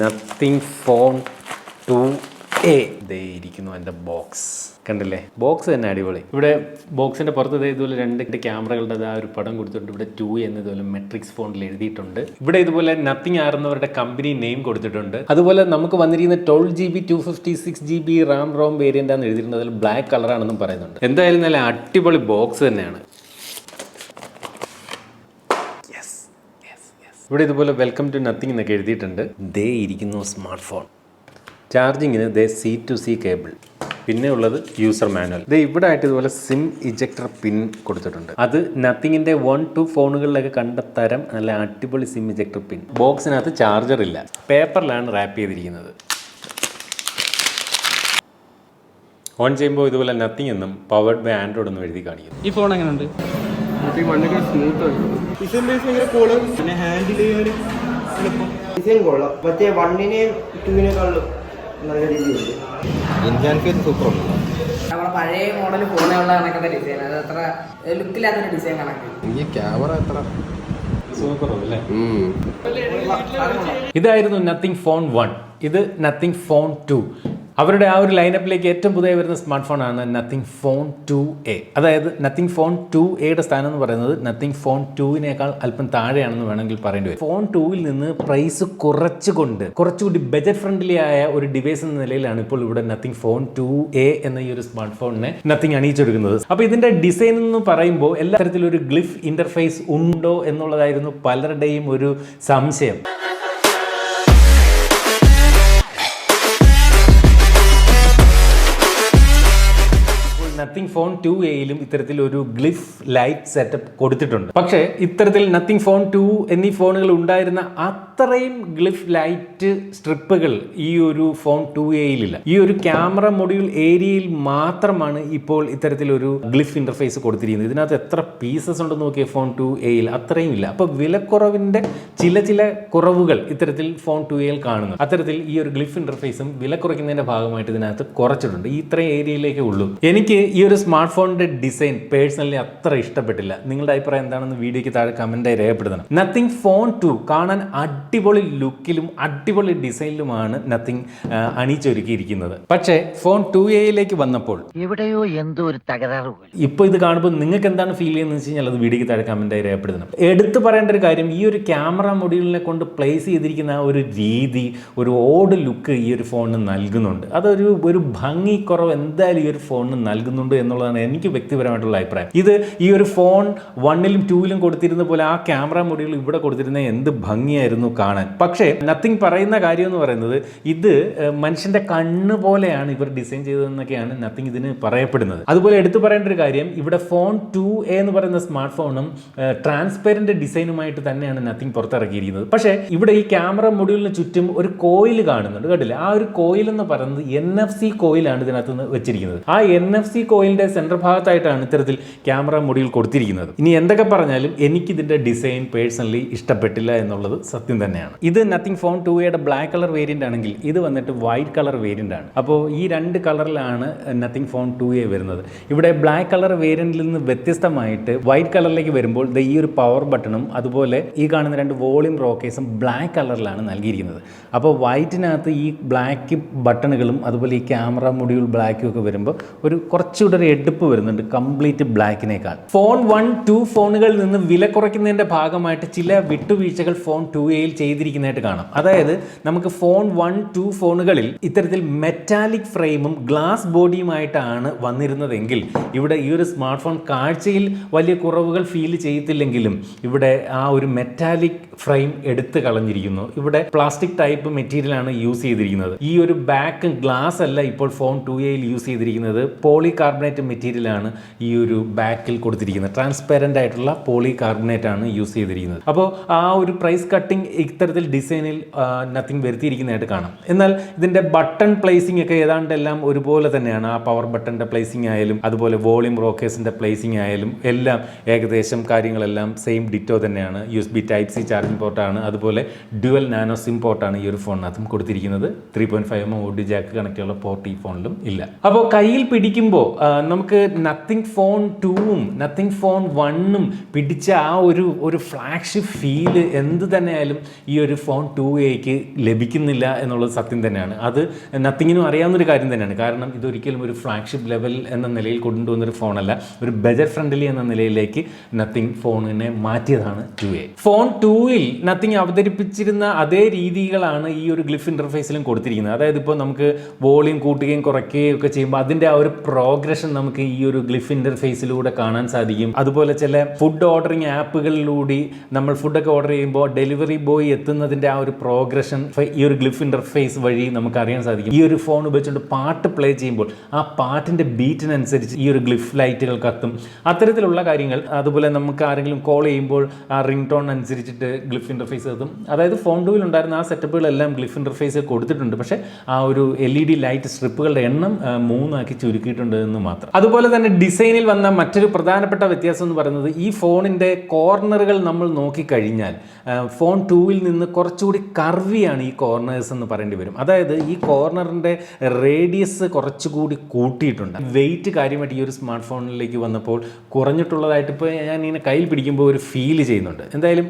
Nothing phone two A ദേ ഇരിക്കുന്നു എന്റെ ബോക്സ് കണ്ടില്ലേ? ബോക്സ് തന്നെ അടിപൊളി. ഇവിടെ ബോക്സിന്റെ പുറത്ത് ഇതുപോലെ രണ്ട് ക്യാമറകളുടെ ആ ഒരു പടം കൊടുത്തിട്ടുണ്ട്. ഇവിടെ ടു എന്ന് ഇതുപോലെ മെട്രിക്സ് ഫോണിൽ എഴുതിയിട്ടുണ്ട്. ഇവിടെ ഇതുപോലെ നത്തിങ് ആറുന്നവരുടെ കമ്പനി നെയിം കൊടുത്തിട്ടുണ്ട്. അതുപോലെ നമുക്ക് വന്നിരിക്കുന്ന twelve G B two fifty six G B RAM ROM variant ആണ് അതിൽ ബ്ലാക്ക് കളറാണെന്നും പറയുന്നുണ്ട്. എന്തായാലും നല്ല അടിപൊളി ബോക്സ് തന്നെയാണ്. ഇവിടെ ഇതുപോലെ വെൽക്കം ടു നത്തിങ് എന്നൊക്കെ എഴുതിയിട്ടുണ്ട്. ദേ ഇരിക്കുന്നു സ്മാർട്ട് ഫോൺ ചാർജിങ്ങിന് ദേ സി ടു സി കേബിൾ പിന്നെ ഉള്ളത് യൂസർ മാനുവൽ ഇത് ഇവിടെ ആയിട്ട് ഇതുപോലെ സിം ഇജക്ടർ പിൻ കൊടുത്തിട്ടുണ്ട്. അത് നത്തിങ്ങിന്റെ വൺ ടു ഫോണുകളിലൊക്കെ കണ്ട തരം നല്ല അടിപൊളി സിം ഇജക്ടർ പിൻ ബോക്സിനകത്ത് ചാർജർ ഇല്ല. പേപ്പറിലാണ് റാപ്പ് ചെയ്തിരിക്കുന്നത്. ഓൺ ചെയ്യുമ്പോൾ ഇതുപോലെ നത്തിങ് എന്നും പവർഡ് ബൈ ആൻഡ്രോയിഡ് എന്നും എഴുതി കാണിക്കുന്നു. ഈ ഫോൺ എങ്ങനെയുണ്ട് ഈ മണ്ണൊക്കെ സ്മൂത്ത് ഡിസൈൻ ബേസ് ഭയങ്കര കൂൾ പിന്നെ ഹാൻഡിൽ ചെയ്യാൻ എളുപ്പം. ഡിസൈൻ കൊള്ളാം. മറ്റേ വണ്ണിനെയും ടൂവിനേക്കാളും നല്ല രീതിയിലുണ്ട് എനിക്ക് സൂപ്പർ ഉണ്ട് നമ്മുടെ പഴയ മോഡൽ ഫോണുള്ള കണക്കത്തെ ഡിസൈൻ അത് അത്ര ലുക്കില്ലാത്തൊരു ഡിസൈൻ കണക്ക് ഈ ക്യാമറ എത്ര ഇതായിരുന്നു നത്തിങ് ഫോൺ വൺ ഇത് നത്തിങ് ഫോൺ ടു അവരുടെ ആ ഒരു ലൈനപ്പിലേക്ക് ഏറ്റവും പുതിയ വരുന്ന സ്മാർട്ട് ഫോണാണ് നത്തിങ് ഫോൺ ടു എ അതായത് നത്തിങ് ഫോൺ ടു എയുടെ സ്ഥാനം എന്ന് പറയുന്നത് നത്തിങ് ഫോൺ ടുവിനേക്കാൾ അല്പം താഴെയാണെന്ന് വേണമെങ്കിൽ പറയേണ്ടി വരും. ഫോൺ ടുവിൽ നിന്ന് പ്രൈസ് കുറച്ചുകൊണ്ട് കുറച്ചുകൂടി ബജറ്റ് ഫ്രണ്ട്ലി ആയ ഒരു ഡിവൈസ് എന്ന നിലയിലാണ് ഇപ്പോൾ ഇവിടെ നത്തിങ് ഫോൺ ടു എ എന്ന ഈ ഒരു സ്മാർട്ട് ഫോണിനെ നത്തിങ് അണിയിച്ചെടുക്കുന്നത് അപ്പോൾ ഇതിന്റെ ഡിസൈൻ എന്ന് പറയുമ്പോൾ എല്ലാ തരത്തിലൊരു ഗ്ലിഫ് ഇന്റർഫേസ് ഉണ്ടോ എന്നുള്ളതായിരുന്നു പലരുടെയും ഒരു സംശയം. നത്തിങ് ഫോൺ ടു എയിലും ഇത്തരത്തിൽ ഒരു ഗ്ലിഫ് ലൈറ്റ് സെറ്റപ്പ് കൊടുത്തിട്ടുണ്ട്. പക്ഷേ ഇത്തരത്തിൽ നത്തിങ് ഫോൺ ടു എന്നീ ഫോണുകൾ ഉണ്ടായിരുന്ന അത്രയും ഗ്ലിഫ് ലൈറ്റ് സ്ട്രിപ്പുകൾ ഈ ഒരു ഫോൺ ടു എയിലില്ല ഈ ഒരു ക്യാമറ മൊഡ്യൂൾ ഏരിയയിൽ മാത്രമാണ് ഇപ്പോൾ ഇത്തരത്തിലൊരു ഗ്ലിഫ് ഇന്റർഫേസ് കൊടുത്തിരിക്കുന്നത്. ഇതിനകത്ത് എത്ര പീസസ് ഉണ്ടെന്ന് നോക്കിയ ഫോൺ ടു എയിൽ അത്രയും ഇല്ല. അപ്പോൾ വിലക്കുറവിന്റെ ചില ചില കുറവുകൾ ഇത്തരത്തിൽ ഫോൺ ടു എയിൽ കാണുന്നു. അത്തരത്തിൽ ഈ ഒരു ഗ്ലിഫ് ഇന്റർഫേസും വില കുറയ്ക്കുന്നതിന്റെ ഭാഗമായിട്ട് ഇതിനകത്ത് കുറച്ചിട്ടുണ്ട്. ഈ ഇത്രയും ഏരിയയിലേക്കേ ഉള്ളൂ. എനിക്ക് ഈ ഒരു സ്മാർട്ട് ഫോണിന്റെ ഡിസൈൻ പേഴ്സണലി അത്ര ഇഷ്ടപ്പെട്ടില്ല. നിങ്ങളുടെ അഭിപ്രായം എന്താണെന്ന് വീഡിയോയ്ക്ക് താഴെ കമന്റായി രേഖപ്പെടുത്തണം. നത്തിങ് ഫോൺ ടു കാണാൻ അടിപൊളി ലുക്കിലും അടിപൊളി ഡിസൈനിലുമാണ് നത്തിങ് അണിയിച്ചൊരുക്കിയിരിക്കുന്നത് പക്ഷേ ഫോൺ ടു എയിലേക്ക് വന്നപ്പോൾ എവിടെയോ എന്തോ ഒരു തകരാറ് ഇപ്പോൾ ഇത് കാണുമ്പോൾ നിങ്ങൾക്ക് എന്താണ് ഫീൽ ചെയ്യുന്നത് വെച്ച് കഴിഞ്ഞാൽ അത് വീഡിയോയ്ക്ക് താഴെ കമന്റായി രേഖപ്പെടുത്തണം. എടുത്തു പറയേണ്ട ഒരു കാര്യം ഈ ഒരു ക്യാമറ മൊഡ്യൂളിനെ കൊണ്ട് പ്ലേസ് ചെയ്തിരിക്കുന്ന ആ ഒരു രീതി ഒരു ഓട് ലുക്ക് ഈ ഒരു ഫോണിന് നൽകുന്നുണ്ട്. അതൊരു ഒരു ഭംഗി കുറവ് എന്തായാലും ഈ ഒരു ഫോണിന് നൽകുന്നുണ്ട് എന്നുള്ളതാണ് എനിക്ക് വ്യക്തിപരമായിട്ടുള്ള അഭിപ്രായം. ഇത് ഈ ഒരു ഫോൺ വണ്ണിലും ടൂവിലും കൊടുത്തിരുന്ന പോലെ ആ ക്യാമറ മൊഡ്യൂൾ ഇവിടെ കൊടുത്തിരുന്ന എന്ത് ഭംഗിയായിരുന്നു കാണാൻ. പക്ഷേ നത്തിങ് പറയുന്ന കാര്യം എന്ന് പറയുന്നത് ഇത് മനുഷ്യന്റെ കണ്ണ് പോലെയാണ് ഇവർ ഡിസൈൻ ചെയ്തതെന്നൊക്കെയാണ് നത്തിങ് ഇതിന് പറയപ്പെടുന്നത്. അതുപോലെ എടുത്തു പറയേണ്ട ഒരു കാര്യം ഇവിടെ ഫോൺ ടു എ എന്ന് പറയുന്ന സ്മാർട്ട് ഫോണും ട്രാൻസ്പെറന്റ് ഡിസൈനുമായിട്ട് തന്നെയാണ് നത്തിങ് പുറത്തിറക്കിയിരിക്കുന്നത്. പക്ഷേ ഇവിടെ ഈ ക്യാമറ മൊഡ്യൂളിന് ചുറ്റും ഒരു കോയിൽ കാണുന്നുണ്ട്. കേട്ടില്ല ആ ഒരു കോയിൽ എന്ന് പറയുന്നത് എൻ എഫ് സി കോയിലാണ് ഇതിനകത്ത് നിന്ന് വെച്ചിരിക്കുന്നത്. ആ എൻ എഫ് സി കോയിലിന്റെ സെൻട്രൽ ഭാഗത്തായിട്ടാണ് ഇത്തരത്തിൽ ക്യാമറ മൊഡ്യൂൾ കൊടുത്തിരിക്കുന്നത്. ഇനി എന്തൊക്കെ പറഞ്ഞാലും എനിക്കിതിന്റെ ഡിസൈൻ പേഴ്സണലി ഇഷ്ടപ്പെട്ടില്ല എന്നുള്ളത് സത്യം തന്നെയാണ്. ഇത് നത്തിങ് ഫോൺ ടു എയുടെ ബ്ലാക്ക് കളർ വേരിയന്റ് ആണെങ്കിൽ ഇത് വന്നിട്ട് വൈറ്റ് കളർ വേരിയന്റ് ആണ്. അപ്പോൾ ഈ രണ്ട് കളറിലാണ് നത്തിങ് ഫോൺ ടു എ വരുന്നത്. ഇവിടെ ബ്ലാക്ക് കളർ വേരിയന്റിൽ നിന്ന് വ്യത്യസ്തമായിട്ട് വൈറ്റ് കളറിലേക്ക് വരുമ്പോൾ ദ ഈ ഒരു പവർ ബട്ടണും അതുപോലെ ഈ കാണുന്ന രണ്ട് വോളിയം റോക്കേസും ബ്ലാക്ക് കളറിലാണ് നൽകിയിരിക്കുന്നത്. അപ്പോൾ വൈറ്റിനകത്ത് ഈ ബ്ലാക്ക് ബട്ടണുകളും അതുപോലെ ഈ ക്യാമറ മൊഡ്യൂൾ ബ്ലാക്കും ഒക്കെ വരുമ്പോൾ ഒരു കുറച്ചുകൂടെ ഒരു എടുപ്പ് വരുന്നുണ്ട് കംപ്ലീറ്റ് ബ്ലാക്കിനേക്കാൾ ഫോൺ വൺ ടു ഫോണുകളിൽ നിന്ന് വില കുറയ്ക്കുന്നതിന്റെ ഭാഗമായിട്ട് ചില വിട്ടുവീഴ്ചകൾ ഫോൺ ടു എയിൽ ചെയ്തിരിക്കുന്നതായിട്ട് കാണാം. അതായത് നമുക്ക് ഫോൺ വൺ ടു ഫോണുകളിൽ ഇത്തരത്തിൽ മെറ്റാലിക് ഫ്രെയിമും ഗ്ലാസ് ബോഡിയുമായിട്ടാണ് വന്നിരുന്നതെങ്കിൽ ഇവിടെ ഈ ഒരു സ്മാർട്ട് ഫോൺ കാഴ്ചയിൽ വലിയ കുറവുകൾ ഫീൽ ചെയ്യത്തില്ലെങ്കിലും ഇവിടെ ആ ഒരു മെറ്റാലിക് ഫ്രെയിം എടുത്ത് കളഞ്ഞിരിക്കുന്നു. ഇവിടെ പ്ലാസ്റ്റിക് ടൈപ്പ് മെറ്റീരിയൽ ആണ് യൂസ് ചെയ്തിരിക്കുന്നത്. ഈ ഒരു ബാക്ക് ഗ്ലാസ് അല്ല ഇപ്പോൾ ഫോൺ ടു എയിൽ യൂസ് ചെയ്തിരിക്കുന്നത്. പോളി കാർബണേറ്റ് മെറ്റീരിയൽ ആണ് ഈ ഒരു ബാക്കിൽ കൊടുത്തിരിക്കുന്നത്. ട്രാൻസ്പെറന്റ് ആയിട്ടുള്ള പോളി കാർബണേറ്റ് ആണ് യൂസ് ചെയ്തിരിക്കുന്നത്. അപ്പോൾ ആ ഒരു പ്രൈസ് കട്ടിങ് ഇത്തരത്തിൽ ഡിസൈനിൽ നത്തിങ് വരുത്തിയിരിക്കുന്നതായിട്ട് കാണാം. എന്നാൽ ഇതിന്റെ ബട്ടൺ പ്ലേസിംഗ് ഒക്കെ ഏതാണ്ട് എല്ലാം ഒരുപോലെ തന്നെയാണ്. ആ പവർ ബട്ടന്റെ പ്ലേസിംഗ് ആയാലും അതുപോലെ വോളിയം റോക്കേഴ്സിന്റെ പ്ലേസിംഗ് ആയാലും എല്ലാം ഏകദേശം കാര്യങ്ങളെല്ലാം സെയിം ഡിറ്റോ തന്നെയാണ്. U S B type C charging പോർട്ടാണ് അതുപോലെ ഡ്യുവൽ നാനോ സിം പോർട്ടാണ് ഈ ഒരു ഫോണിനകത്തും കൊടുത്തിരിക്കുന്നത്. Three point five M audio jack കണക്റ്റുള്ള port ഈ ഫോണിലും ഇല്ല. അപ്പോൾ കയ്യിൽ പിടിക്കുമ്പോൾ നമുക്ക് നത്തിങ് ഫോൺ ടൂവും നത്തിങ് ഫോൺ വണ്ണും പിടിച്ച ആ ഒരു ഒരു ഫ്ലാഗ്ഷിപ്പ് ഫീൽ എന്ത് തന്നെയായാലും ഈ ഒരു ഫോൺ ടു എക്ക് ലഭിക്കുന്നില്ല എന്നുള്ളത് സത്യം തന്നെയാണ്. അത് നത്തിങ്ങിനും അറിയാവുന്നൊരു കാര്യം തന്നെയാണ്. കാരണം ഇതൊരിക്കലും ഒരു ഫ്ലാഗ്ഷിപ്പ് ലെവൽ എന്ന നിലയിൽ കൊണ്ടുവന്നൊരു ഫോണല്ല. ഒരു ബജറ്റ് ഫ്രണ്ട്ലി എന്ന നിലയിലേക്ക് നത്തിങ് ഫോണിനെ മാറ്റിയതാണ് ടു എ ഫോൺ ടൂയിൽ നത്തിങ് അവതരിപ്പിച്ചിരുന്ന അതേ രീതികളാണ് ഈ ഒരു ഗ്ലിഫ് ഇന്റർഫേസിലും കൊടുത്തിരിക്കുന്നത്. അതായത് ഇപ്പോൾ നമുക്ക് വോളിയം കൂട്ടുകയും കുറയ്ക്കുകയും ഒക്കെ ചെയ്യുമ്പോൾ അതിന്റെ ആ ഒരു പ്രോഗ്രഷൻ നമുക്ക് ഈ ഒരു ഗ്ലിഫ് ഇന്റർഫേസിലൂടെ കാണാൻ സാധിക്കും. അതുപോലെ ചില ഫുഡ് ഓർഡറിങ് ആപ്പുകളിലൂടെ നമ്മൾ ഫുഡൊക്കെ ഓർഡർ ചെയ്യുമ്പോൾ ഡെലിവറി ബോയ് എത്തുന്നതിന്റെ ആ ഒരു പ്രോഗ്രഷൻ ഈ ഒരു ഗ്ലിഫ് ഇന്റർഫേസ് വഴി നമുക്ക് അറിയാൻ സാധിക്കും. ഈ ഒരു ഫോൺ ഉപയോഗിച്ചുകൊണ്ട് പാട്ട് പ്ലേ ചെയ്യുമ്പോൾ ആ പാട്ടിന്റെ ബീറ്റിനനുസരിച്ച് ഈ ഒരു ഗ്ലിഫ് ലൈറ്റുകൾ കത്തും. അത്തരത്തിലുള്ള കാര്യങ്ങൾ അതുപോലെ നമുക്ക് ആരെങ്കിലും കോൾ ചെയ്യുമ്പോൾ ആ റിംഗ് ടോൺ അനുസരിച്ചിട്ട് ഗ്ലിഫ് ഇന്റർഫേസ് കത്തും. അതായത് ഫോൺ ടൂവിൽ ഉണ്ടായിരുന്ന ആ സെറ്റപ്പുകളെല്ലാം ഗ്ലിഫ് ഇന്റർഫേസ് കൊടുത്തിട്ടുണ്ട്. പക്ഷേ ആ ഒരു എൽ ഇ ഡി ലൈറ്റ് സ്ട്രിപ്പുകളുടെ എണ്ണം മൂന്നാക്കി ചുരുക്കിയിട്ടുണ്ട് എന്ന് മാത്രം. അതുപോലെ തന്നെ ഡിസൈനിൽ വന്ന മറ്റൊരു പ്രധാനപ്പെട്ട വ്യത്യാസം എന്ന് പറയുന്നത് ഈ ഫോണിന്റെ കോർണറുകൾ നമ്മൾ നോക്കിക്കഴിഞ്ഞാൽ ഫോൺ ടൂവിൽ നിന്ന് കുറച്ചുകൂടി കർവിയാണ് ഈ കോർണേഴ്സ് എന്ന് പറയേണ്ടി വരും. അതായത് ഈ കോർണറിന്റെ റേഡിയസ് കുറച്ചുകൂടി കൂട്ടിയിട്ടുണ്ട്. വെയിറ്റ് കാര്യമായിട്ട് ഈ ഒരു സ്മാർട്ട് ഫോണിലേക്ക് വന്നപ്പോൾ കുറഞ്ഞിട്ടുള്ളതായിട്ട് ഇപ്പോൾ ഞാൻ ഇങ്ങനെ കയ്യിൽ പിടിക്കുമ്പോൾ ഒരു ഫീൽ ചെയ്യുന്നുണ്ട്. എന്തായാലും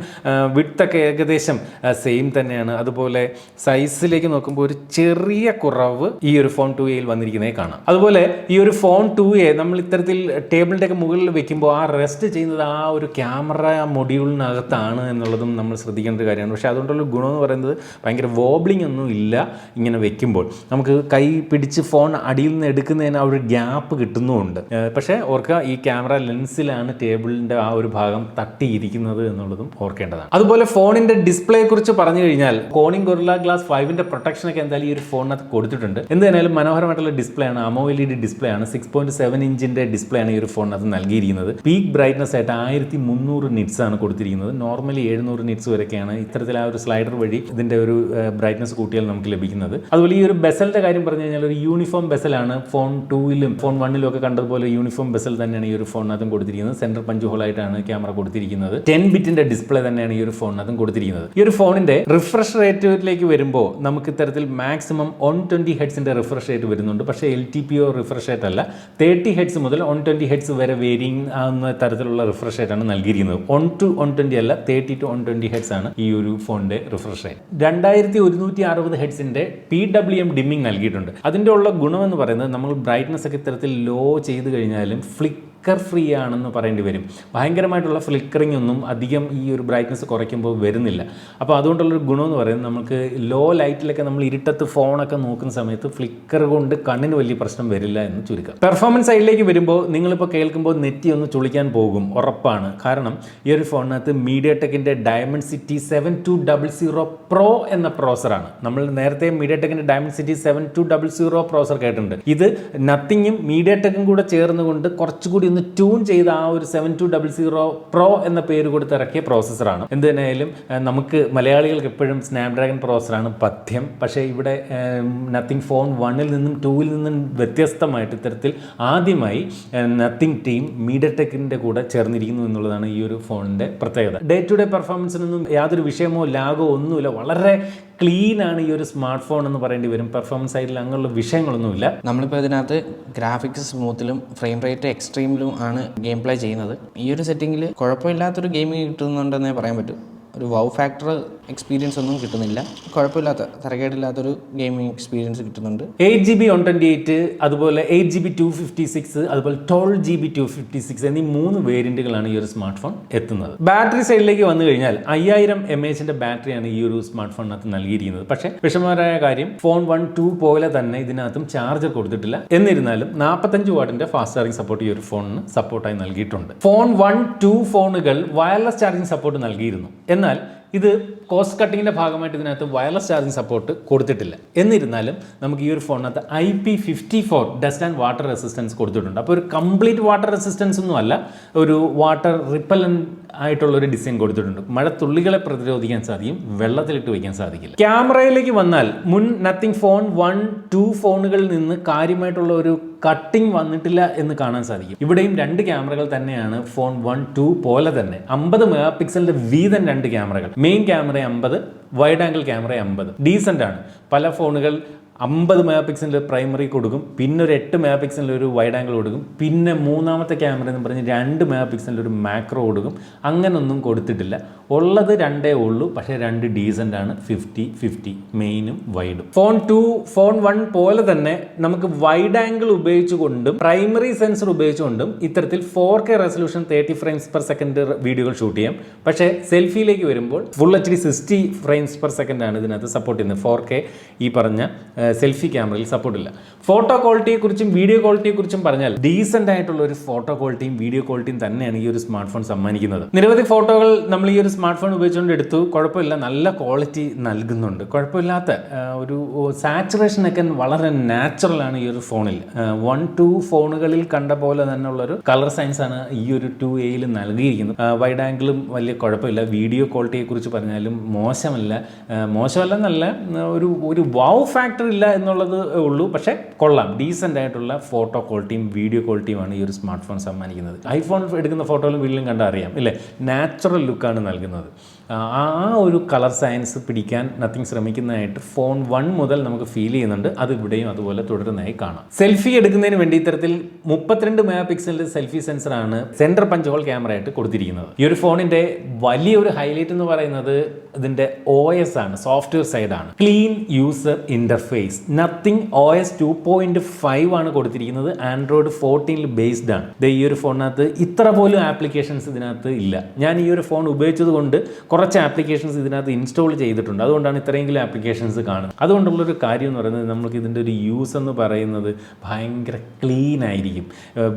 വിട്ടൊക്കെ ഏകദേശം സെയിം തന്നെയാണ്. അതുപോലെ സൈസിലേക്ക് നോക്കുമ്പോൾ ഒരു ചെറിയ കുറവ് ഈ ഒരു ഫോൺ ടു എയിൽ വന്നിരിക്കുന്നതേ കാണാം. അതുപോലെ ഈ ഒരു ഫോൺ ടു എ നമ്മൾ ഇത്തരത്തിൽ ടേബിളിന്റെ ഒക്കെ മുകളിൽ വെക്കുമ്പോൾ ആ റെസ്റ്റ് ചെയ്യുന്നത് ആ ഒരു ക്യാമറ മൊഡ്യൂളിനകത്താണ് എന്നുള്ളതും നമ്മൾ ശ്രദ്ധിക്കേണ്ട ഒരു കാര്യമാണ്. പക്ഷേ അതുകൊണ്ടുള്ള ഗുണമെന്ന് പറയുന്നത് ഭയങ്കര വോബ്ലിംഗ് ഒന്നും ഇല്ല ഇങ്ങനെ വെക്കുമ്പോൾ. നമുക്ക് കൈ പിടിച്ച് ഫോൺ അടിയിൽ നിന്ന് എടുക്കുന്നതിന് ആ ഒരു ഗ്യാപ്പ് കിട്ടുന്നുമുണ്ട്. പക്ഷേ ഓർക്കുക ഈ ക്യാമറ ലെൻസിലാണ് ടേബിളിന്റെ ആ ഒരു ഭാഗം തട്ടിയിരിക്കുന്നത് എന്നുള്ളതും ഓർക്കേണ്ടതാണ്. അതുപോലെ ഫോണിന്റെ ഡിസ്പ്ലേയെ കുറിച്ച് പറഞ്ഞു കഴിഞ്ഞാൽ കോണിംഗ് ഗൊറില്ല ഗ്ലാസ് ഫൈവിന്റെ പ്രൊട്ടക്ഷനൊക്കെ എന്തായാലും ഈ ഒരു ഫോണിനകത്ത് കൊടുത്തിട്ടുണ്ട്. എന്ത് തന്നെയാലും മനോഹരമായിട്ടുള്ള ഡിസ്പ്ലേ ആണ്. അമോ എൽ ഇ ഡി ഡിസ്പ്ലേ ആണ്. സിക്സ് പോയിന്റ് സെവൻ ഇഞ്ചിന്റെ ഡിസ്പ്ലേ ആണ് ഈ ഒരു ഫോണിനകത്ത് നൽകിയിരിക്കുന്നത്. പീക്ക് ബ്രൈറ്റ്നസ് ആയിട്ട് ആയിരത്തി മുന്നൂറ് നിറ്റ്സ് ആണ് കൊടുത്തിരിക്കുന്നത്. നോർമലി എഴുന്നൂറ് നിറ്റ്സ് വരെയൊക്കെയാണ് ഇത്തരത്തിൽ ആ ഒരു സ്ലൈഡർ വഴി ഇതിന്റെ ഒരു ബ്രൈറ്റ്നസ് കൂട്ടിയാൽ നമുക്ക് ലഭിക്കുന്നത്. അതുപോലെ ഈ ഒരു ബെസലിന്റെ കാര്യം പറഞ്ഞു കഴിഞ്ഞാൽ ഒരു യൂണിഫോം ബെസലാണ് ഫോൺ ടൂവിലും ഫോൺ വണ്ണിലും ഒക്കെ കണ്ടതുപോലെ യൂണിഫോം ബെസൽ തന്നെയാണ് ഈ ഒരു ഫോണിനകത്തും കൊടുത്തിരിക്കുന്നത്. സെന്റർ പഞ്ച് ഹോളായിട്ടാണ് ക്യാമറ കൊടുത്തിരിക്കുന്നത്. ടെൻ ബിറ്റിന്റെ ഡിസ്പ്ലേ തന്നെയാണ് ഈ ഒരു ഫോണിനകത്തും കൊടുത്തിരിക്കുന്നത്. ഈ ഒരു ഫോണിന്റെ റിഫ്രഷ് റേറ്റിലേക്ക് വരുമ്പോൾ നമുക്ക് ഇത്തരത്തിൽ മാക്സിമം ഓൺ ട്വന്റി ഹെഡ്സിന്റെ റിഫ്രഷ് റേറ്റ് വരുന്നുണ്ട്. പക്ഷേ L T P O refresh rate അല്ല. തേർട്ടി ഹെഡ്സ് മുതൽ ഓൺ ട്വന്റി ഹെഡ്സ് വരെ വേരിയിങ് ആവുന്ന തരത്തിലുള്ള റിഫ്രഷ് റേറ്റ് ആണ് നൽകിയിരിക്കുന്നത്. ഓൺ ടു ഓൺ ട്വന്റി അല്ല thirty to one twenty hertz ആണ് ഈ ഒരു ഫോണിന്റെ റിഫ്രഷ് റേറ്റ് രണ്ടായിരത്തി ഒരുന്നൂറ്റി അറുപത് ഹെഡ്സിന്റെ പി ഡബ്ല്യു എം ഡിമ്മിങ് നൽകിയിട്ടുണ്ട്. അതിന്റെ ഉള്ള ഗുണമെന്ന് പറയുന്നത് നമ്മൾ ബ്രൈറ്റ്നസ് ഒക്കെ ഇത്തരത്തിൽ ലോ ചെയ്ത് കഴിഞ്ഞാലും ഫ്ലിക്ക് ഫ്ലിക്കർ ഫ്രീ ആണെന്ന് പറയേണ്ടി വരും. ഭയങ്കരമായിട്ടുള്ള ഫ്ലിക്കറിംഗ് ഒന്നും അധികം ഈ ഒരു ബ്രൈറ്റ്നസ് കുറയ്ക്കുമ്പോൾ വരുന്നില്ല. അപ്പോൾ അതുകൊണ്ടുള്ളൊരു ഗുണമെന്ന് പറയുന്നത് നമുക്ക് ലോ ലൈറ്റിലൊക്കെ നമ്മൾ ഇരുട്ടത്ത് ഫോണൊക്കെ നോക്കുന്ന സമയത്ത് ഫ്ലിക്കർ കൊണ്ട് കണ്ണിന് വലിയ പ്രശ്നം വരില്ല എന്ന് ചുരുക്കം. പെർഫോമൻസ് സൈഡിലേക്ക് വരുമ്പോൾ നിങ്ങളിപ്പോൾ കേൾക്കുമ്പോൾ നെറ്റി ഒന്ന് ചുളിക്കാൻ പോകും. ഉറപ്പാണ്. കാരണം ഈ ഒരു ഫോണിനകത്ത് മീഡിയ ടെക്കിന്റെ Dimensity seven two double zero pro എന്ന പ്രോസറാണ് നമ്മൾ നേരത്തെ മീഡിയ ടെക്കിന്റെ Dimensity seven two double zero processor കേട്ടിട്ടുണ്ട്. ഇത് നത്തിങ്ങും മീഡിയ ടെക്കും കൂടെ ചേർന്നുകൊണ്ട് കുറച്ചുകൂടി ഒന്ന് ട്യൂൺ ചെയ്ത ആ ഒരു seven two double zero pro എന്ന പേര് കൊടുത്ത് ഇറക്കിയ പ്രോസസ്സറാണ് എന്ത് തന്നെയായാലും നമുക്ക് മലയാളികൾക്ക് എപ്പോഴും സ്നാപ്ഡ്രാഗൺ പ്രോസസ്സറാണ് പഥ്യം. പക്ഷേ ഇവിടെ നത്തിങ് ഫോൺ വണ്ണിൽ നിന്നും ടൂവിൽ നിന്നും വ്യത്യസ്തമായിട്ട് ഇത്തരത്തിൽ ആദ്യമായി നത്തിങ് ടീം മീഡിയ ടെക്കിന്റെ കൂടെ ചേർന്നിരിക്കുന്നു എന്നുള്ളതാണ് ഈ ഒരു ഫോണിന്റെ പ്രത്യേകത. ഡേ ടു ഡേ പെർഫോമൻസിനൊന്നും യാതൊരു വിഷയമോ ലാഗോ ഒന്നുമില്ല. വളരെ ക്ലീൻ ആണ് ഈ ഒരു സ്മാർട്ട് ഫോൺ എന്ന് പറയേണ്ടി വരും. പെർഫോമൻസ് സൈഡിൽ അങ്ങനെയുള്ള വിഷയങ്ങളൊന്നുമില്ല. നമ്മളിപ്പോൾ ഇതിനകത്ത് ഗ്രാഫിക്സ് സ്മൂത്തിലും ഫ്രെയിം റേറ്റ് എക്സ്ട്രീമിലും ആണ് ഗെയിം പ്ലേ ചെയ്യുന്നത്. ഈ ഒരു സെറ്റിങ്ങിൽ കുഴപ്പമില്ലാത്തൊരു ഗെയിമിംഗ് കിട്ടുന്നുണ്ടെന്നേ പറയാൻ പറ്റും. ഒരു വൗ ഫാക്ടർ എക്സ്പീരിയൻസ് ഒന്നും കിട്ടുന്നില്ല. കുഴപ്പമില്ലാത്ത തരകേടില്ലാത്തൊരു ഗെയിമിംഗ് എക്സ്പീരിയൻസ് കിട്ടുന്നുണ്ട്. Eight G B one twenty eight അതുപോലെ eight G B two fifty six അതുപോലെ twelve G B two fifty six എന്നീ മൂന്ന് വേരിയന്റുകളാണ് ഈ ഒരു സ്മാർട്ട് ഫോൺ എത്തുന്നത് ബാറ്ററി സൈഡിലേക്ക് വന്നു കഴിഞ്ഞാൽ അയ്യായിരം എം എച്ചിന്റെ ബാറ്ററിയാണ് ഈ ഒരു സ്മാർട്ട് ഫോണിനകത്ത് നൽകിയിരിക്കുന്നത്. പക്ഷേ വിഷമകരമായ കാര്യം ഫോൺ വൺ ടു പോലെ തന്നെ ഇതിനകത്തും ചാർജർ കൊടുത്തിട്ടില്ല. എന്നിരുന്നാലും നാൽപ്പത്തഞ്ച് വാട്ടിന്റെ ഫാസ്റ്റ് ചാർജിംഗ് സപ്പോർട്ട് ഈ ഒരു ഫോണിന് സപ്പോർട്ടായി നൽകിയിട്ടുണ്ട്. ഫോൺ വൺ ടു ഫോണുകൾ വയർലെസ് ചാർജിംഗ് സപ്പോർട്ട് നൽകിയിരുന്നു. എന്നാൽ ഇത് കോസ്റ്റ് കട്ടിങ്ങിന്റെ ഭാഗമായിട്ട് ഇതിനകത്ത് വയർലെസ് ചാർജിങ് സപ്പോർട്ട് കൊടുത്തിട്ടില്ല. എന്നിരുന്നാലും നമുക്ക് ഈ ഒരു ഫോണിനകത്ത് I P fifty four dust and water resistance കൊടുത്തിട്ടുണ്ട്. അപ്പോൾ ഒരു കംപ്ലീറ്റ് വാട്ടർ റെസിസ്റ്റൻസ് ഒന്നും അല്ല ഒരു വാട്ടർ റിപ്പലൻ ആയിട്ടുള്ള ഒരു ഡിസൈൻ കൊടുത്തിട്ടുണ്ട്. മഴത്തുള്ളികളെ പ്രതിരോധിക്കാൻ സാധിക്കും വെള്ളത്തിലിട്ട് വയ്ക്കാൻ സാധിക്കില്ല. ക്യാമറയിലേക്ക് വന്നാൽ മുൻ നത്തിങ് ഫോൺ വൺ ടു ഫോണുകളിൽ നിന്ന് കാര്യമായിട്ടുള്ള ഒരു കട്ടിംഗ് വന്നിട്ടില്ല എന്ന് കാണാൻ സാധിക്കും. ഇവിടെയും രണ്ട് ക്യാമറകൾ തന്നെയാണ് ഫോൺ വൺ ടു പോലെ തന്നെ. അമ്പത് മെഗാ പിക്സലിന്റെ വീതം രണ്ട് ക്യാമറകൾ. മെയിൻ ക്യാമറ അമ്പത് വൈഡ് ആംഗിൾ ക്യാമറ അമ്പത്. ഡീസന്റ് ആണ്. പല ഫോണുകൾ അമ്പത് മെഗാ പിക്സലിന്റെ പ്രൈമറി കൊടുക്കും പിന്നെ ഒരു എട്ട് മെഗാ പിക്സലിന്റെ ഒരു വൈഡ് ആംഗിൾ കൊടുക്കും പിന്നെ മൂന്നാമത്തെ ക്യാമറ എന്ന് പറഞ്ഞ് രണ്ട് മെഗാ പിക്സലിന്റെ ഒരു മാക്രോ കൊടുക്കും. അങ്ങനൊന്നും കൊടുത്തിട്ടില്ല. ഉള്ളത് രണ്ടേ ഉള്ളൂ പക്ഷേ രണ്ട് ഡീസന്റ് ആണ്. ഫിഫ്റ്റി ഫിഫ്റ്റി മെയിനും വൈഡും ഫോൺ ടു ഫോൺ വൺ പോലെ തന്നെ നമുക്ക് വൈഡ് ആംഗിൾ ഉപയോഗിച്ചുകൊണ്ടും പ്രൈമറി സെൻസർ ഉപയോഗിച്ചുകൊണ്ടും ഇത്തരത്തിൽ four K resolution thirty frames per second വീഡിയോകൾ ഷൂട്ട് ചെയ്യാം. പക്ഷേ സെൽഫിയിലേക്ക് വരുമ്പോൾ full H D sixty frames per second ആണ് ഇതിനകത്ത് സപ്പോർട്ട് ചെയ്യുന്നത്. ഫോർ കെ ഈ പറഞ്ഞ സെൽഫി ക്യാമറയിൽ സപ്പോർട്ടില്ല. ഫോട്ടോ ക്വാളിറ്റിയെക്കുറിച്ചും വീഡിയോ ക്വാളിറ്റിയെക്കുറിച്ചും പറഞ്ഞാൽ ഡീസന്റ് ആയിട്ടുള്ള ഒരു ഫോട്ടോ ക്വാളിറ്റിയും വീഡിയോ ക്വാളിറ്റിയും തന്നെയാണ് ഈ ഒരു സ്മാർട്ട് ഫോൺ സമ്മാനിക്കുന്നത്. നിരവധി ഫോട്ടോകൾ നമ്മൾ ഈ ഒരു സ്മാർട്ട് ഫോൺ ഉപയോഗിച്ചുകൊണ്ട് എടുത്തു. കുഴപ്പമില്ല. നല്ല ക്വാളിറ്റി നൽകുന്നുണ്ട്. കുഴപ്പമില്ലാത്ത ഒരു സാച്ചുറേഷൻ ഒക്കെ വളരെ നാച്ചുറൽ ആണ് ഈ ഒരു ഫോണിൽ. വൺ ടു ഫോണുകളിൽ കണ്ട പോലെ തന്നെ ഉള്ളൊരു കളർ സയൻസ് ആണ് ഈ ഒരു ടു എയിൽ നൽകിയിരിക്കുന്നത്. വൈഡ് ആംഗിളും വലിയ കുഴപ്പമില്ല. വീഡിയോ ക്വാളിറ്റിയെക്കുറിച്ച് പറഞ്ഞാലും മോശമല്ല. മോശമല്ല എന്നല്ല ഒരു ഒരു വാവ് ഫാക്ടർ ഇല്ല എന്നുള്ളത് ഉള്ളൂ. പക്ഷേ കൊള്ളാം. ഡീസന്റ് ആയിട്ടുള്ള ഫോട്ടോ ക്വാളിറ്റിയും വീഡിയോ ക്വാളിറ്റിയുമാണ് ഈ ഒരു സ്മാർട്ട് ഫോൺ സമ്മാനിക്കുന്നത്. ഐഫോൺ എടുക്കുന്ന ഫോട്ടോയിലും വീട്ടിലും കണ്ടാൽ അറിയാം ഇല്ലേ? നാച്ചുറൽ ലുക്കാണ് നൽകുന്നത്. ആ ഒരു കളർ സയൻസ് പിടിക്കാൻ നത്തിങ് ശ്രമിക്കുന്നതായിട്ട് ഫോൺ വൺ മുതൽ നമുക്ക് ഫീൽ ചെയ്യുന്നുണ്ട്. അത് ഇവിടെയും അതുപോലെ തുടരുന്നതായി കാണാം. സെൽഫി എടുക്കുന്നതിന് വേണ്ടി ഇത്തരത്തിൽ മുപ്പത്തിരണ്ട് മെഗാ പിക്സലിന്റെ സെൽഫി സെൻസറാണ് സെന്റർ പഞ്ച് ഹോൾ ക്യാമറ ആയിട്ട് കൊടുത്തിരിക്കുന്നത്. ഈ ഒരു ഫോണിന്റെ വലിയൊരു ഹൈലൈറ്റ് എന്ന് പറയുന്നത് ഇതിന്റെ ഒ എസ് ആണ് സോഫ്റ്റ്വെയർ സൈഡാണ് clean user interface Nothing O S two point five ആണ് കൊടുത്തിരിക്കുന്നത്. ആൻഡ്രോയിഡ് ഫോർട്ടീനിൽ ബേസ്ഡ് ആണ്. ഇത് ഈ ഒരു ഫോണിനകത്ത് ഇത്ര പോലും ആപ്ലിക്കേഷൻസ് ഇതിനകത്ത് ഇല്ല. ഞാൻ ഈ ഒരു ഫോൺ ഉപയോഗിച്ചത് കൊണ്ട് കുറച്ച് ആപ്ലിക്കേഷൻസ് ഇതിനകത്ത് ഇൻസ്റ്റാൾ ചെയ്തിട്ടുണ്ട്. അതുകൊണ്ടാണ് ഇത്രയെങ്കിലും ആപ്ലിക്കേഷൻസ് കാണുന്നത്. അതുകൊണ്ടുള്ളൊരു കാര്യം എന്ന് പറയുന്നത് നമുക്ക് ഇതിന്റെ ഒരു യൂസ് എന്ന് പറയുന്നത് ഭയങ്കര ക്ലീൻ ആയിരിക്കും.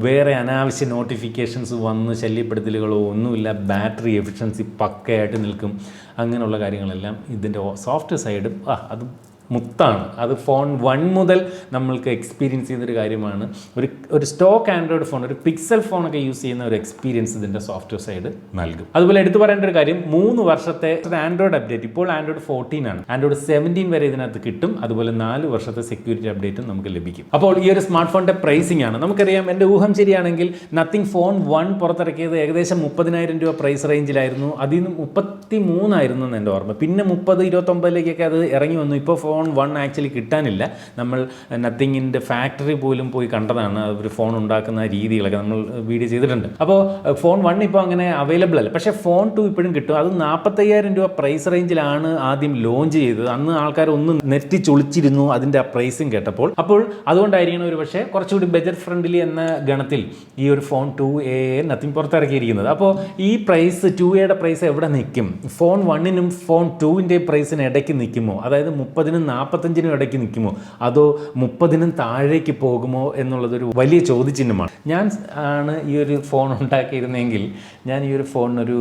വേറെ അനാവശ്യ നോട്ടിഫിക്കേഷൻസ് വന്ന് ശല്യപ്പെടുത്തലുകളോ ഒന്നുമില്ല. ബാറ്ററി എഫിഷ്യൻസി പക്കയായിട്ട് നിൽക്കും. അങ്ങനെയുള്ള കാര്യങ്ങളെല്ലാം ഇതിന്റെ സോഫ്റ്റ് സൈഡും ആ അത് മുത്താണ്. അത് ഫോൺ വൺ മുതൽ നമ്മൾക്ക് എക്സ്പീരിയൻസ് ചെയ്യുന്നൊരു കാര്യമാണ്. ഒരു ഒരു സ്റ്റോക്ക് ആൻഡ്രോയിഡ് ഫോൺ ഒരു പിക്സൽ ഫോണൊക്കെ യൂസ് ചെയ്യുന്ന ഒരു എക്സ്പീരിയൻസ് ഇതിന്റെ സോഫ്റ്റ്വെയർ സൈഡ് നൽകും. അതുപോലെ എടുത്തു പറയേണ്ട ഒരു കാര്യം മൂന്ന് വർഷത്തെ ആൻഡ്രോയിഡ് അപ്ഡേറ്റ് ഇപ്പോൾ ആൻഡ്രോയിഡ് ഫോർട്ടീൻ ആണ്. ആൻഡ്രോയിഡ് സെവന്റീൻ വരെ ഇതിനകത്ത് കിട്ടും. അതുപോലെ നാല് വർഷത്തെ സെക്യൂരിറ്റി അപ്ഡേറ്റും നമുക്ക് ലഭിക്കും. അപ്പോൾ ഈ ഒരു സ്മാർട്ട് ഫോണിന്റെ പ്രൈസിംഗ് ആണ്. നമുക്കറിയാം എന്റെ ഊഹം ശരിയാണെങ്കിൽ നത്തിങ് ഫോൺ വൺ പുറത്തിറക്കിയത് ഏകദേശം മുപ്പതിനായിരം രൂപ പ്രൈസ് റേഞ്ചിലായിരുന്നു അതിൽ നിന്ന് മുപ്പത്തി മൂന്നായിരുന്നു എന്റെ ഓർമ്മ. പിന്നെ മുപ്പത് ഇരുപത്തൊമ്പതിലേക്കൊക്കെ അത് ഇറങ്ങി വന്നു. ഇപ്പോൾ ഫോൺ വൺ ആക്ച്വലി കിട്ടാനില്ല. നമ്മൾ നത്തിങ്ങിന്റെ ഫാക്ടറി പോലും പോയി കണ്ടതാണ്. ഒരു ഫോൺ ഉണ്ടാക്കുന്ന രീതികളൊക്കെ നമ്മൾ വീഡിയോ ചെയ്തിട്ടുണ്ട്. അപ്പോൾ ഫോൺ വൺ ഇപ്പോൾ അങ്ങനെ അവൈലബിൾ അല്ല. പക്ഷേ ഫോൺ ടു ഇപ്പോഴും കിട്ടും. അത് നാൽപ്പത്തയ്യായിരം രൂപ പ്രൈസ് റേഞ്ചിലാണ് ആദ്യം ലോഞ്ച് ചെയ്തത്. അന്ന് ആൾക്കാർ ഒന്ന് നെറ്റി ചൊളിച്ചിരുന്നു അതിന്റെ ആ പ്രൈസും കേട്ടപ്പോൾ. അപ്പോൾ അതുകൊണ്ടായിരിക്കണം ഒരു പക്ഷേ കുറച്ചുകൂടി ബജറ്റ് ഫ്രണ്ട്ലി എന്ന ഗണത്തിൽ ഈ ഒരു ഫോൺ ടു എ നത്തിങ് പുറത്തിറക്കിയിരിക്കുന്നത്. അപ്പോൾ ഈ പ്രൈസ് ടു എയുടെ പ്രൈസ് എവിടെ നിൽക്കും? ഫോൺ വണ്ണിനും ഫോൺ ടുവിന്റെയും പ്രൈസിന് ഇടയ്ക്ക് നിൽക്കുമോ? അതായത് മുപ്പതിനും നാൽപ്പത്തഞ്ചിനും ഇടയ്ക്ക് നിൽക്കുമോ? അതോ മുപ്പതിനും താഴേക്ക് പോകുമോ എന്നുള്ളതൊരു വലിയ ചോദ്യചിഹ്നമാണ്. ഞാൻ ആണ് ഈ ഒരു ഫോൺ ഉണ്ടാക്കിയിരുന്നെങ്കിൽ ഞാൻ ഈ ഒരു ഫോണിനൊരു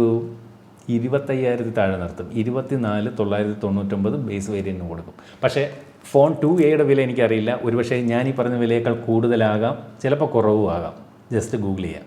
ഇരുപത്തയ്യായിരത്തി താഴെ നിർത്തും. ഇരുപത്തിനാല് തൊള്ളായിരത്തി തൊണ്ണൂറ്റൊമ്പത് ബേസ് വേരിയന്റിന് കൊടുക്കും. പക്ഷേ ഫോൺ ടു എയുടെ വില എനിക്കറിയില്ല. ഒരുപക്ഷേ ഞാൻ ഈ പറഞ്ഞ വിലയേക്കാൾ കൂടുതലാകാം. ചിലപ്പോൾ കുറവും ആകാം ജസ്റ്റ് ഗൂഗിൾ ചെയ്യാം.